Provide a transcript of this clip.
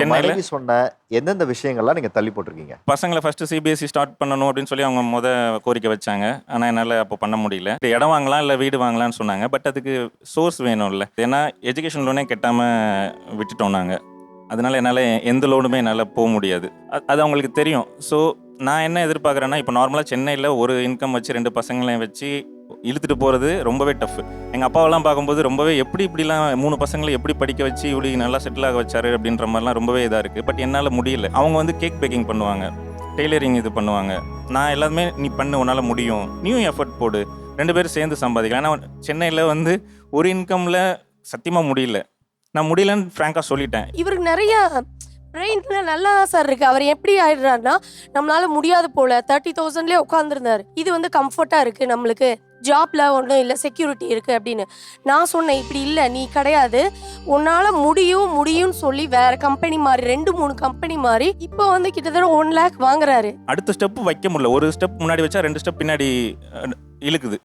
சென்னையில? சொன்ன எந்தெந்த விஷயங்கள்லாம் நீங்க தள்ளி போட்டிருக்கீங்க? பசங்களை ஃபர்ஸ்ட் சிபிஎஸ்சி ஸ்டார்ட் பண்ணணும் அப்படின்னு சொல்லி அவங்க முத கோரிக்கை வச்சாங்க. ஆனால் என்னால் அப்போ பண்ண முடியல. இடம் வாங்கலாம் இல்லை வீடு வாங்கலாம்னு சொன்னாங்க. பட் அதுக்கு சோர்ஸ் வேணும்ல. ஏன்னா எஜுகேஷன் லோனே கெட்டாமல் விட்டுட்டோம் நாங்கள் அதனால என்னால் எந்த லோனுமே என்னால் போக முடியாது. அது- அது அவங்களுக்கு தெரியும். ஸோ நான் என்ன எதிர்பார்க்குறேன்னா இப்போ நார்மலாக சென்னையில் ஒரு இன்கம் வச்சு ரெண்டு பசங்களையும் வச்சு இழுத்துட்டு போகிறது ரொம்பவே டஃப் எங்கள் அப்பாவெல்லாம் பார்க்கும்போது ரொம்பவே எப்படி இப்படிலாம் மூணு பசங்களை எப்படி படிக்க வச்சு இப்படி நல்லா செட்டில் ஆக வச்சாரு அப்படின்ற மாதிரிலாம் ரொம்பவே இதாக இருக்குது பட் என்னால் முடியல. அவங்க வந்து கேக் பேக்கிங் பண்ணுவாங்க. டெய்லரிங் இது பண்ணுவாங்க. நான் எல்லாமே நீ பண்ணு உன்னால் முடியும். நீயும் எஃபர்ட் போடு. ரெண்டு பேரும் சேர்ந்து சம்பாதிக்கலாம். ஏன்னா சென்னையில் வந்து ஒரு இன்கமில் சத்தியமாக முடியல. நான் முடியலன்னு ஃப்ராங்காக சொல்லிட்டேன். இவருக்கு நிறைய பிரெயின்ல நல்லா தான் சார் இருக்கு. அவர் எப்படி ஆயிடுறாருன்னா நம்மளால முடியாது போல தேர்ட்டி தௌசண்ட்லேயே உட்காந்துருந்தாரு இது வந்து கம்ஃபர்ட்டா இருக்கு நம்மளுக்கு. ஜாப்ல ஒன்றும் இல்லை செக்யூரிட்டி இருக்கு அப்படின்னு. நான் சொன்னேன் இப்படி இல்லை நீ கிடையாது. உன்னால முடியும் முடியும்னு சொல்லி வேற கம்பெனி மாதிரி ரெண்டு மூணு கம்பெனி மாதிரி இப்போ வந்து கிட்டத்தட்ட ஒன் லேக் வாங்குறாரு. அடுத்த ஸ்டெப் வைக்க முடியல. ஒரு ஸ்டெப் முன்னாடி வச்சா ரெண்டு ஸ்டெப் பின்னாடி இழுக்குது.